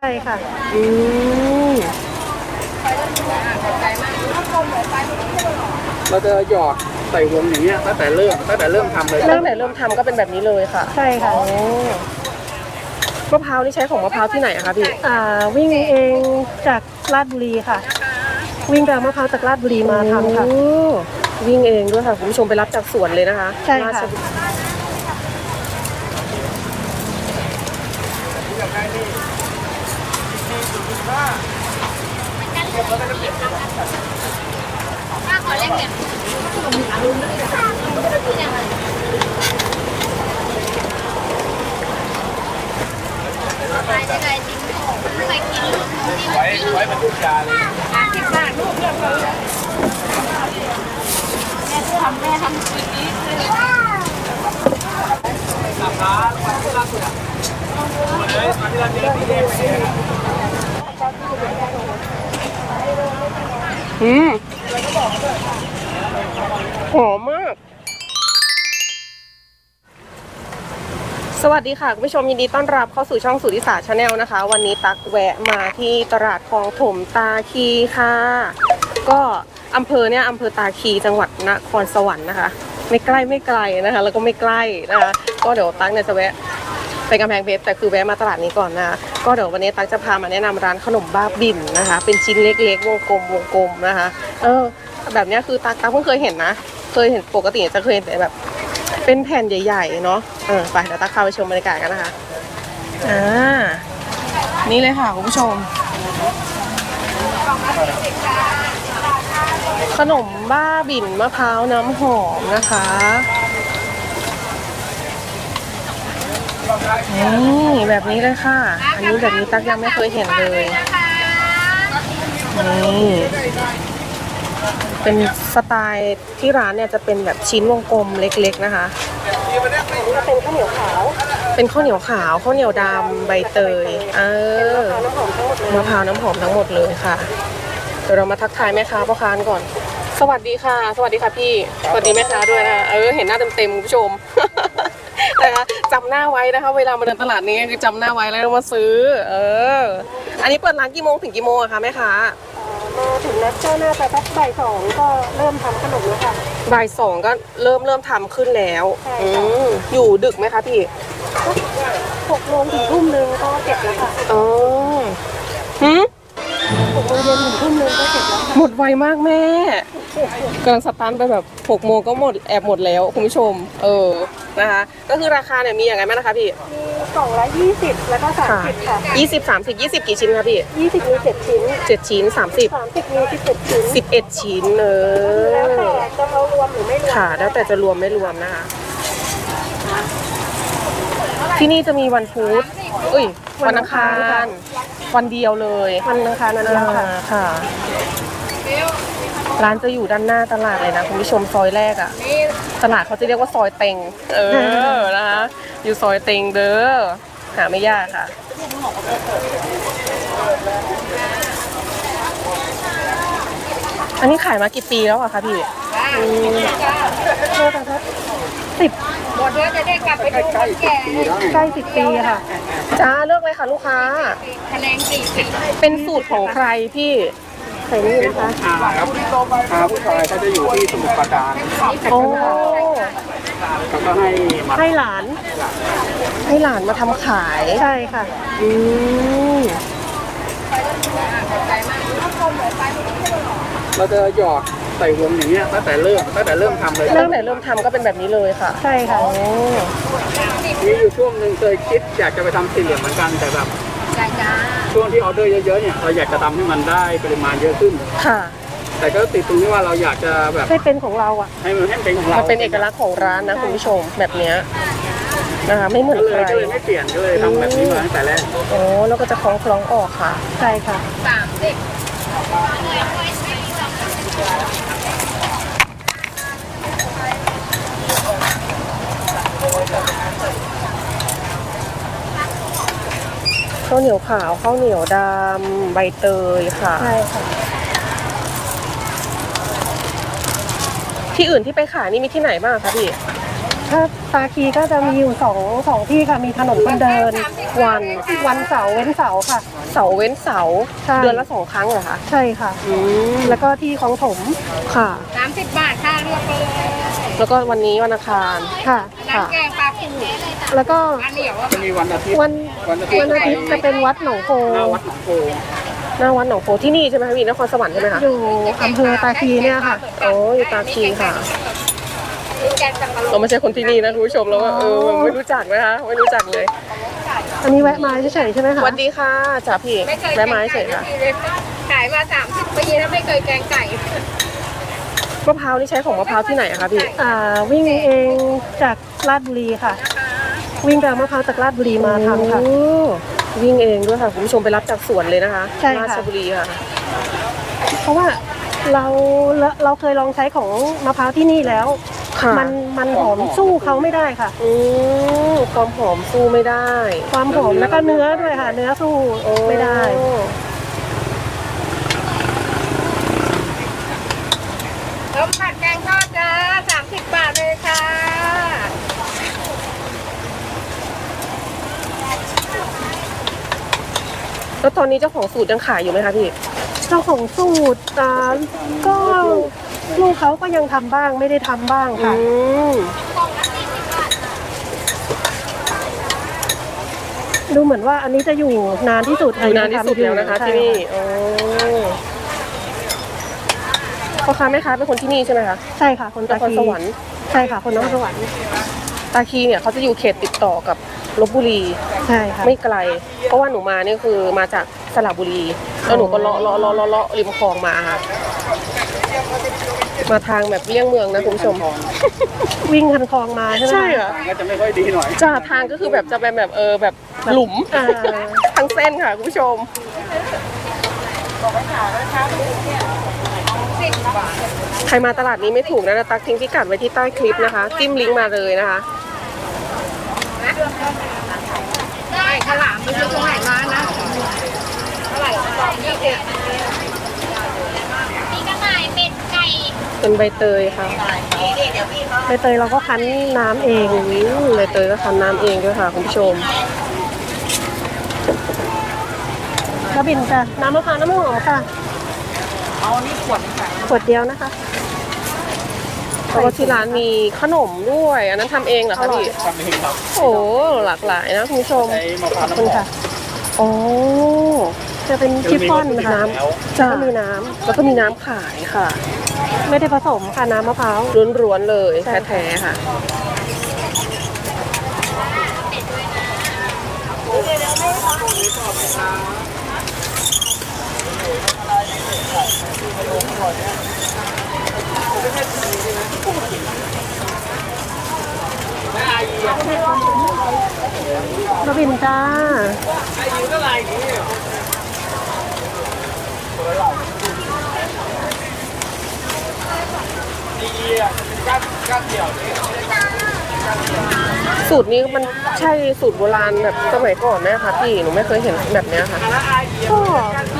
ใช่ค่ะ อืมเราจะหยอดใส่วงอย่างเงี้ยตั้งแต่เริ่มตั้งแต่เริ่มทำเลยตั้งแต่เริ่มทำก็เป็นแบบนี้เลยค่ะใช่ค่ะ โอ้มะพร้าวนี่ใช้ของมะพร้าวที่ไหนอะคะพี่ อ่า วิ่งเองจากลาดบุรีค่ะ วิ่งไปเอามะพร้าวจากลาดบุรีมาทำค่ะ โอ้วิ่งเองด้วยค่ะคุณผู้ชมไปรับจากสวนเลยนะคะใช่ค่ะ ราชบุรี ไว้ไว้บรรทุกยาเลย อืม หอมมาก สวัสดีค่ะคุณผู้ชมยินดีต้อนรับเข้าสู่ช่องสุริศาชาแนลนะคะ วันนี้ตักแวะมาที่ตลาดคลองถมตาคีค่ะ ก็อำเภอเนี่ยอำเภอตาคีจังหวัดนครสวรรค์นะคะ ไม่ใกล้ไม่ไกลนะคะ แล้วก็ไม่ใกล้นะคะ ก็เดี๋ยวตักเนี่ยจะแวะ ไปกำแพงเพชรแต่คือแวะมาตลาดนี้ก่อนนะ ก็เดี๋ยววันนี้ตั๊กจะพามาแนะนำร้านขนมบ้าบินนะคะ เป็นชิ้นเล็กๆวงกลมวงกลมนะคะ เออ แบบนี้คือตั๊กตั๊กเพิ่งเคยเห็นนะ เคยเห็นปกติจะเคยเห็นแต่แบบ เป็นแผ่นใหญ่ ๆ เนาะเออไปเดี๋ยวตั๊กเข้าไปชมบรรยากาศกันนะคะอ่านี่เลยค่ะคุณผู้ชม ขนมบ้าบิ่นมะพร้าวน้ำหอมนะคะ นี่แบบนี้เลยค่ะ อันนี้แบบนี้ตักยังไม่เคยเห็นเลยนี่เป็นสไตล์ที่ร้านเนี่ยจะเป็นแบบชิ้นวงกลมเล็กๆนะคะก็เป็นข้าวเหนียวขาว เป็นข้าวเหนียวขาวข้าวเหนียวดำใบเตย เออมะพร้าวน้ำหอมทั้งหมดเลยค่ะ เดี๋ยวเรามาทักทายแม่ค้าพ่อค้าก่อน สวัสดีค่ะ สวัสดีค่ะพี่ สวัสดีแม่ค้าด้วยนะ เออ เห็นหน้าเต็มๆคุณผู้ชม นะคะจำหน้าไว้นะคะ เวลามาเดินตลาดนี้คือจำหน้าไว้แล้วมาซื้อ เออ อันนี้เปิดร้านกี่โมงถึงกี่โมงอะคะแม่ค้ามาถึงนัดเจ้าหน้าไปสักบ่ายสองก็เริ่มทำขนมแล้วค่ะ บ่ายสองก็เริ่มเริ่มทำขึ้นแล้วใช่อืค่ะมอยู่ดึกไหมคะพี่หกโมงถึงทุ่มนึงก็เก็บแล้วค่ะอ๋อหืมหกโมงเย็นถึงทุ่มนึงก็เก็บแล้วค่ะหมดไวมากแม่ กำลังสตาร์ทไปแบบหกโมงก็หมดแอบหมดแล้วคุณผู้ชม เออนะคะ ก็คือราคาเนี่ยมีอย่างไรบ้างนะคะพี่มีกล่องละยี่สิบแล้วก็สามสิบค่ะยี่สิบสามสิบยี่สิบกี่ชิ้นคะพี่ยี่สิบมีเจ็ดชิ้นเจ็ดชิ้นสามสิบสามสิบมีสิบเจ็ดชิ้นสิบเอ็ดชิ้นเอแล้วอแต่จะเอารวมหรือไม่รวมค่ะ แล้วแต่จะรวมไม่รวมนะคะ ที่นี่จะมีวันพุธเอ้ย วันอังคาร วันเดียวเลย วันอังคารนั้นแล้วค่ะอ่าค่ะ ร้านจะอยู่ด้านหน้าตลาดเลยนะคุณผู้ชมซอยแรกอะตลาดเขาจะเรียกว่าซอยเต็ง เออนะคะอยู่ซอยเต็งเด้อหาไม่ยากค่ะอันนี้ขายมากี่ปีแล้วอะคะพี่โทษนะคะสิบหมดแล้วจะได้กลับไปดูคนแก่ใกล้สิบปีอะค่ะ จ้าเลือกเลยค่ะลูกค้าคะแนนสี่สิบเป็นสูตรของใครพี่ ใส่นี่นะคะอาครับอาผู้ชายเขาจะอยู่ที่สมุทรปราการโอ้เขาก็ให้มาให้หลาน ให้หลานมาทำขาย ใช่ค่ะ อืมเราจะหยอดใส่วงอย่างเงี้ยตั้งแต่เริ่มตั้งแต่เริ่มทำเลยตั้งแต่เริ่มทำก็เป็นแบบนี้เลยค่ะ ใช่ค่ะโอ้มีอยู่ช่วงหนึ่งเคยคิดอยากจะไปทำสี่เหลี่ยมเหมือนกันแต่แบบจ้าจ้า ช่วงที่ออเดอร์เยอะๆเนี่ยเราอยากจะทำให้มันได้ปริมาณเยอะขึ้น ค่ะแต่ก็ติดตรงที่ว่าเราอยากจะแบบให้เป็นของเราอะ ให้มันให้มันเป็นของเรามันเป็นเอกลักษณ์ของร้านนะคุณผู้ชมแบบเนี้ยนะคะ ไม่เหมือนก็เลใครยก็เลยไม่เปลี่ยนก็เลยทำแบบนี้มาตั้งแต่แรกโอ้แล้วก็จะคล้องคล้องๆออกค่ะ ใช่ค่ะ สามสิบ ข้าวเหนียวขาวข้าวเหนียวดำใบเตยค่ะ ใช่ค่ะ ที่อื่นที่ไปขายนี่มีที่ไหนบ้างคะพี่ถ้าตาคีก็จะมีอยู่สองสองที่ค่ะ มีถนนคนเดินวันวันเสาร์เว้นเสาร์ค่ะ เสาร์เว้นเสาร์ใช่เดือนละสองครั้งเหรอคะใช่ค่ะ อืมแล้วก็ที่ของถมค่ะ สามสิบบาทค่ะเลือกไปเลย แล้วก็วันนี้วันอังคารค่ะน้ำแกงปลาปูแล้วก็ปลาเหนียวอะจะมีวันอาทิตย์ วันวันอาทิตย์ วันอาทิตย์จะเป็นวัดหนองโพหน้าวัดหนองโพหน้าวัดหนองโพที่นี่ใช่ไหมคะพี่นครสวรรค์ใช่ไหมคะอยู่อำเภอตาคีเนี่ยค่ะ โอ้อยู่ตาคีค่ะ แกงสับปะรเราดไม่ใช่คนที่นี่นะคุณผู้ชมเราก็เออไม่รู้จักนะคะไม่รู้จักเลยอันนี้แวะมาเฉยๆใช่ไหมสคะวัสดีค่ะจ่าพี่ไม่เคยแกแม่งไม้ไก่เฉยค่ะทีเลยขายมาสามสิบปีแล้วไม่เคยแกงไก่ มะพร้าวนี่ใช้ของมะพร้าวที่ไหนอะคะพี่ อ่าวิ่งเองจากลาดบุรีค่ะ วิ่งไปเอามะพร้าวจากลาดบุรีมาทำค่ะ โอ้วิ่งเองด้วยค่ะคุณผู้ชมไปรับจากสวนเลยนะคะใช่ค่ะ ราชบุรีค่ะ เพราะว่าเราเราเราเคยลองใช้ของมะพร้าวที่นี่แล้ว ค่ะมันมันหอมสู้เขาไม่ได้ค่ะ อืมความหอมสู้ไม่ได้ ความหอมแล้วก็เนื้อด้วยค่ะ เนื้อสู้ไม่ได้ โอ้ ต้มผัดแกงทอดจ้าสามสิบบาทเลยค่ะ แล้วตอนนี้เจ้าของสูตรยังขายอยู่ไหมคะพี่ เจ้าของสูตรอ่าก็ลูกเขาก็ยังทำบ้างไม่ได้ทำบ้างอืค่ะมดูเหมือนว่าอันนี้จะอยู่นานที่สุดอยู่นานที่สุดแล้วนะคะใช่ที่นี่โอ้พ่อค้าแม่ค้าเป็นคนที่นี่ใช่ไหมคะใช่ค่ะ คนนตาครคีสวรรค์ ใช่ค่ะ คนนครสวรรค์ตาคีเนี่ยเขาจะอยู่เขตติดต่อกับ ลบบุรีใช่ค่ะ ไม่ไกล เพราะว่าหนูมาเนี่ยคือมาจากสระบุรี แล้วหนูก็เลาะเลาะเลาะเลาะเลาะริมคลองมาค่ะ มาทางแบบเลี่ยงเมืองนะคุณผู้ชม วิ่งคันคลองมาใช่ไหมคะใช่เหรอทางก็จะไม่ค่อยดีหน่อยจ้าทางก็คือแบบจะเป็นแบบเออแบบหลุมอ่า ทั้งเส้นค่ะคุณผู้ชม ใครมาตลาดนี้ไม่ถูกนะนะตักทิ้งพิกัดไว้ที่ใต้คลิปนะคะ จิ้มลิงก์มาเลยนะคะ ได้ ข้าวหลามไม่ใช่ตรงไหนมานะเท่าไหร่สองยี่สิบมีกระต่ายเป็ดไก่เป็นใบเตยค่ะ ใบเตยเราก็คั้นน้ำเองอืมใบเตยก็คั้นน้ำเองด้วยค่ะคุณผู้ชมกระบินจ้ะน้ำมะพร้าวน้ำหอมค่ะ เอานี่ขวดค่ะขวดเดียวนะคะ แล้วก็ที่ร้านมีขนมด้วย อันนั้นทำเองเหรอคะพี่ทำเองครับโอ้หลากหลายนะคุณผู้ชมใช้มะพร้าวขอบคุณน้ำหอค่ะมโอ้จะเป็นชิฟฟ่อนมีค่ะน้ำแล้วจะก็มีน้แล้วก็มีน้ำขายค่ะำไม่ได้ผสมค่ะน้ำมะพร้าวร้วนๆเลยใช่ค่ะ แท้ๆค่ะกระบินจ้าสูตรนี้มันใช่สูตรโบราณแบบสมัยก่อนไหมคะพี่ หนูไม่เคยเห็นแบบเนี้ยค่ะก็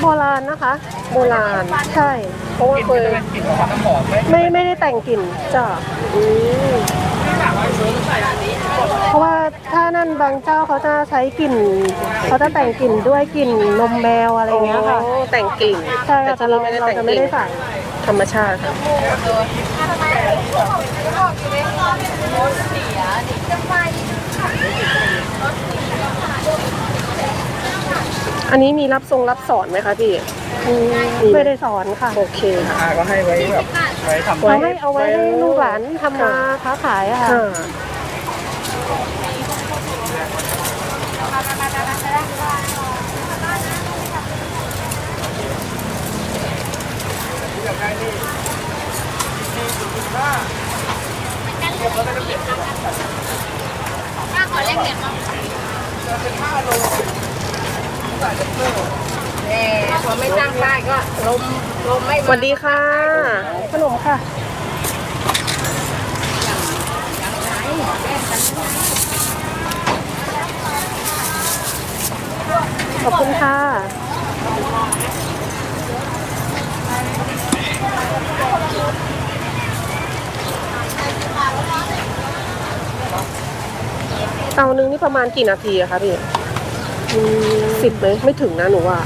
โบราณนะคะ โบราณใช่ เพราะว่าเคยกลิ่นมะพร้าวน้ำหอมไหมไม่ไม่ได้แต่งกลิ่นจ้ะอืมเพราะว่าถ้านั่นบางเจ้าเขาจะใช้กลิ่นเขาจะแต่งกลิ่นด้วยกลิ่นนมแมวอะไรอย่างเงี้ยค่ะโอ้แต่งกลิ่นใช่ค่ะแต่เราที่นี่เราแต่งจะกไม่ลิ่นได้ใส่ธรรมชาติค่ะ อันนี้มีรับทรงรับสอนไหมคะพี่อืมไม่ได้สอนค่ะโอเคค่ะอาก็ให้ไว้แบบไว้ทำเอาให้เอาไว้ให้ลูกหลานทำมาค้าขายอะค่ะค่ะแหม พอไม่ตั้งป้ายก็ลมลมไม่สวัสดีค่ะ ขนมค่ะ ขอบคุณค่ะ เตานึงนี่ประมาณกี่นาทีอะคะพี่ สิบไหมไม่ถึงนะหนูว่า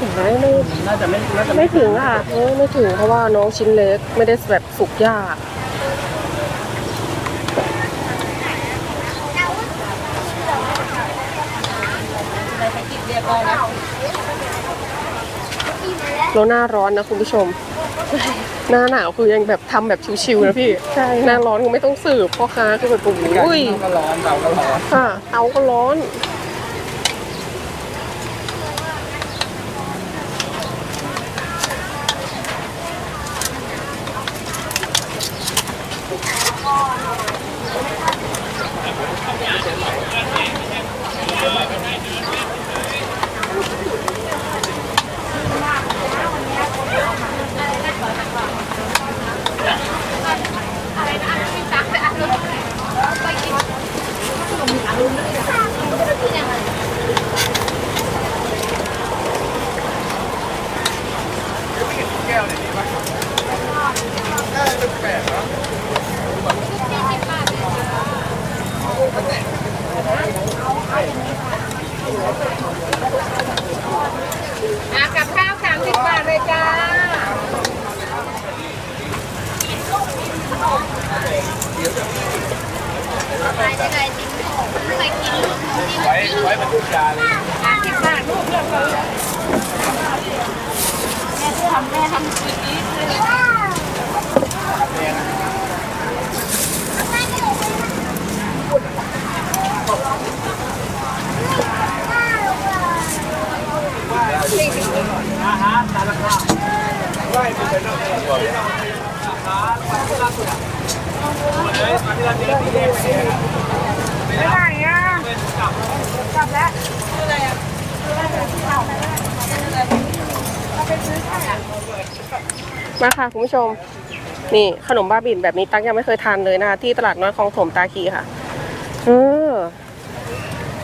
ถึงไหมไม่น่าจะไม่น่าจะไม่ถึงค่ะเออไม่ถึงเพราะว่าน้องชิ้นเล็กไม่ได้แบบสุกยากแล้วหน้าร้อนนะคุณผู้ชม หน้าหนาวคือยังแบบทำแบบชิวๆนะพี่ ใช่ หน้าร้อนก็ไม่ต้องสืบพ่อค้าคือแบบโอ้ยก็ร้อนเตาก็ร้อนค่ะเตาก็ร้อน อะกับข้าวสามสิบบาทเลยจ้า ไว้ไว้บรรทุกยาเลย สามสิบบาทลูกเลือกเลยแม่ทำแม่ทำคืนนี้เลย ไม่ไหนอะกลับแล้วมาค่ะคุณผู้ชม นี่ขนมบ้าบินแบบนี้ตั๊กยังไม่เคยทานเลยนะคะที่ตลาดน้อยคลองถมตาคีค่ะ เออ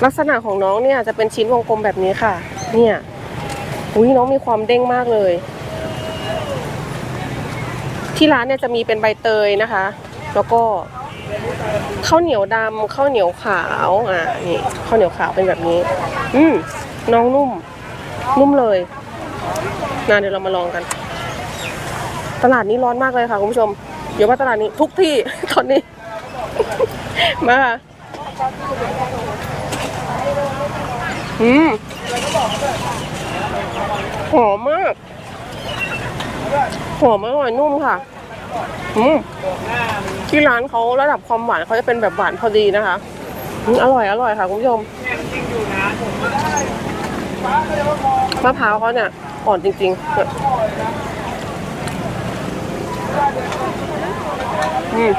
ลักษณะของน้องเนี่ยจะเป็นชิ้นวงกลมแบบนี้ค่ะ เนี่ย อุ้ยน้องมีความเด้งมากเลย ที่ร้านเนี่ยจะมีเป็นใบเตยนะคะ แล้วก็ข้าวเหนียวดำข้าวเหนียวขาวอะนี่ข้าวเหนียวขาวเป็นแบบนี้ อืมน้องนุ่ม นุ่มเลยนะเดี๋ยวเรามาลองกัน ตลาดนี้ร้อนมากเลยค่ะคุณผู้ชมเดี๋ยวว่าตลาดนี้ทุกที่ตอนนี้ มาค่ะอืม หอมมาก หอมอร่อยนุ่มค่ะอืมที่ร้านเขาระดับความหวานเขาจะเป็นแบบหวานพอดีนะคะอร่อยอร่อยค่ะคุณผู้ชมมะพร้าวเขาเนี่ยอ่อนจริงๆอืม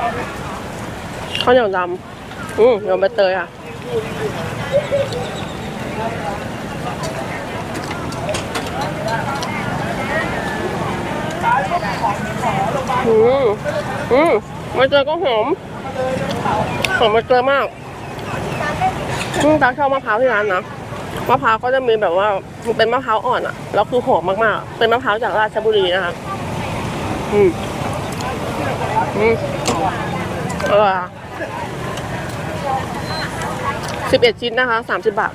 ข้าวเหนียวดำอืมเหนียวใบเตยอะ อืมอืมใบเตยก็หอมหอมใบเตยมากอืมตาชอบมะพร้าวที่ร้านนะมะพร้าวก็จะมีแบบว่าเป็นมะพร้าวอ่อนอะแล้วคือหอมมากๆ เป็นมะพร้าวจากราชบุรีนะคะอืมอืมอร่อยอสิบเอ็ดชิ้นนะคะสามสิบบาท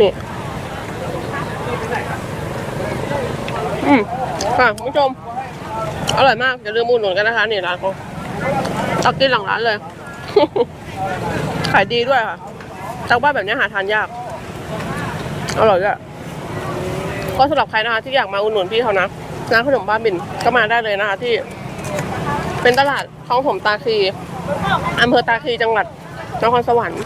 นี่ อืมค่ะคุณผู้ชม อร่อยมาก อย่าลืมอุดหนุนกันนะคะ นี่ร้านเขาตักกินหลังร้านเลย ขายดีด้วยค่ะแต่ว่าแบบนี้หาทานยาก อร่อยด้วยก็สำหรับใครนะคะที่อยากมาอุดหนุนพี่เขานะร้านขนมบ้าบินก็มาได้เลยนะคะที่ เป็นตลาดคลองถมตาคีอำเภอตาคีจังหวัดนครสวรรค์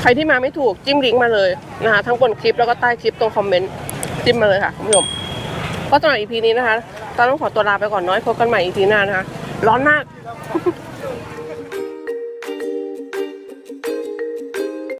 ใครที่มาไม่ถูกจิ้มลิงก์มาเลยนะคะทั้งบนคลิปแล้วก็ใต้คลิปตรงคอมเมนต์จิ้มมาเลยค่ะคุณผู้ชม ก็สำหรับ EP นี้นะคะตอนต้องขอตัวลาไปก่อนน้อยพบกันใหม่อีพีหน้านะคะ ร้อนมาก